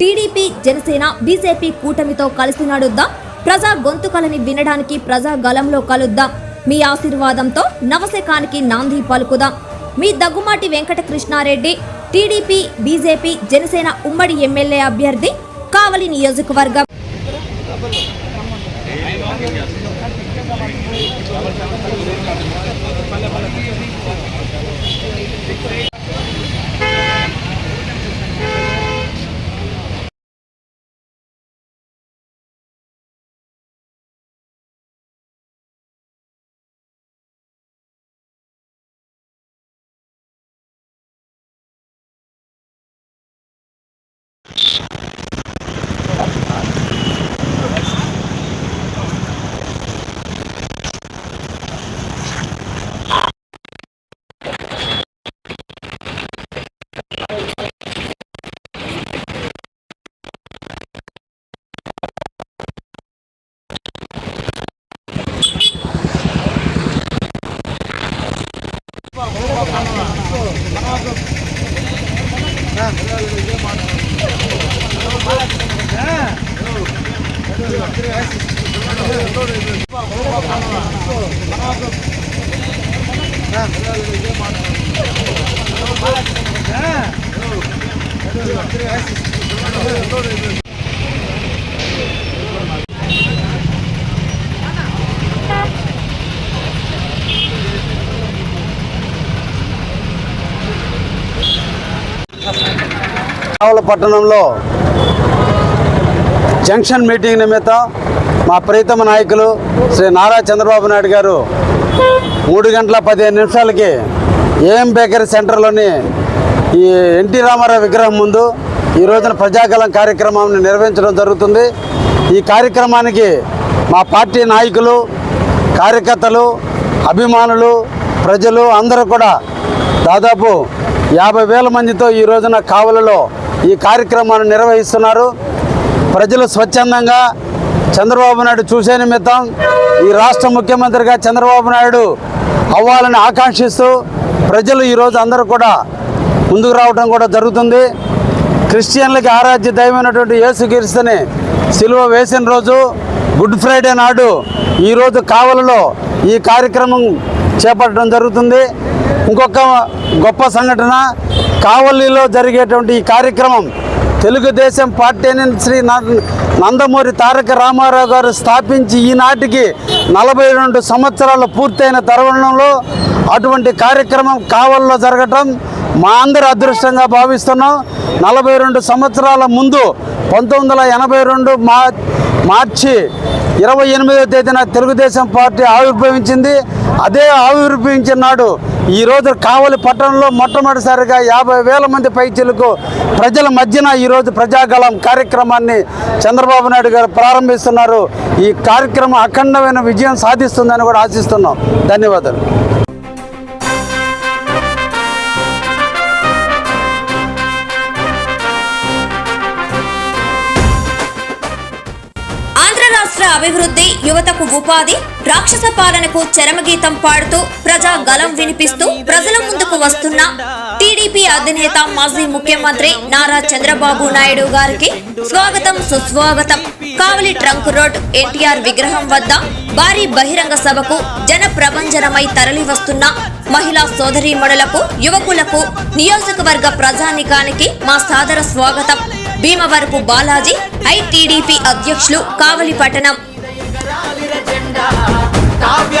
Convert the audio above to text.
TDP Janasena BJP కూటమితో కలిసి నడుద్దాం. ప్రజా గొంతుకలని వినడానికి ప్రజా గలంలో కలుద్దాం. మీ ఆశీర్వాదంతో నవశకానికి నాంది పలుకుదాం. మీ దగ్గుమాటి వెంకటకృష్ణారెడ్డి టీడీపీ బీజేపీ జనసేన ఉమ్మడి ఎమ్మెల్యే అభ్యర్థి కావలి నియోజకవర్గం. కావల పట్టణంలో జంక్షన్ మీటింగ్ నిమిత్తం మా ప్రీతమ నాయకులు శ్రీ నారా చంద్రబాబు నాయుడు గారు మూడు గంటల పదిహేను నిమిషాలకి ఏఎం బేకరీ సెంటర్లోని ఈ ఎన్టీ రామారావు విగ్రహం ముందు ఈ రోజున ప్రజాకలం కార్యక్రమాన్ని నిర్వహించడం జరుగుతుంది. ఈ కార్యక్రమానికి మా పార్టీ నాయకులు కార్యకర్తలు అభిమానులు ప్రజలు అందరూ కూడా దాదాపు యాభై వేల మందితో ఈ రోజున కావలలో ఈ కార్యక్రమాన్ని నిర్వహిస్తున్నారు. ప్రజలు స్వచ్ఛందంగా చంద్రబాబు నాయుడు చూసే నిమిత్తం ఈ రాష్ట్ర ముఖ్యమంత్రిగా చంద్రబాబు నాయుడు అవ్వాలని ఆకాంక్షిస్తూ ప్రజలు ఈరోజు అందరూ కూడా ముందుకు రావడం కూడా జరుగుతుంది. క్రిస్టియన్లకి ఆరాధ్య దైవమైనటువంటి యేసుక్రీస్తుని సిలువ వేసిన రోజు గుడ్ ఫ్రైడే నాడు ఈరోజు కావలలో ఈ కార్యక్రమం చేపట్టడం జరుగుతుంది. ఇంకొక గొప్ప సంఘటన కావలిలో జరిగేటువంటి ఈ కార్యక్రమం తెలుగుదేశం పార్టీని శ్రీ నందమూరి తారక రామారావు గారు స్థాపించి ఈనాటికి నలభై రెండు సంవత్సరాలు పూర్తయిన తరుణంలో అటువంటి కార్యక్రమం కావల్లో జరగటం మా అందరి అదృష్టంగా భావిస్తున్నాం. నలభై రెండు సంవత్సరాల ముందు పంతొమ్మిది వందల ఎనభై రెండు మా మార్చి ఇరవై ఎనిమిదో తేదీన తెలుగుదేశం పార్టీ ఆవిర్భవించింది. అదే ఆవిర్భవించిన నాడు ఈరోజు కావలి పట్టణంలో మొట్టమొదటిసారిగా యాభై వేల మంది పైచీలకు ప్రజల మధ్యన ఈరోజు ప్రజాగళం కార్యక్రమాన్ని చంద్రబాబు నాయుడు గారు ప్రారంభిస్తున్నారు. ఈ కార్యక్రమం అఖండమైన విజయం సాధిస్తుందని కూడా ఆశిస్తున్నాం. ధన్యవాదాలు. రాష్ట్ర అభివృద్ధి యువతకు ఉపాధి రాక్షస పాలనకు చరమగీతం పాడుతూ ప్రజా గలం వినిపిస్తూ ప్రజల ముందుకు వస్తున్న టీడీపీ అధినేత మాజీ ముఖ్యమంత్రి నారా చంద్రబాబు నాయుడు గారికి స్వాగతం సుస్వాగతం. కావలి ట్రంక్ రోడ్ ఎన్టీఆర్ విగ్రహం వద్ద భారీ బహిరంగ సభకు జన ప్రభంజనమై తరలి వస్తున్న మహిళా సోదరీమణులకు యువకులకు నియోజకవర్గ ప్రజానికానికి మా సాదర స్వాగతం. భీమవరపు బాలాజీ ఐటీడీపీ అధ్యక్షులు కావలి పట్టణం. కావ్య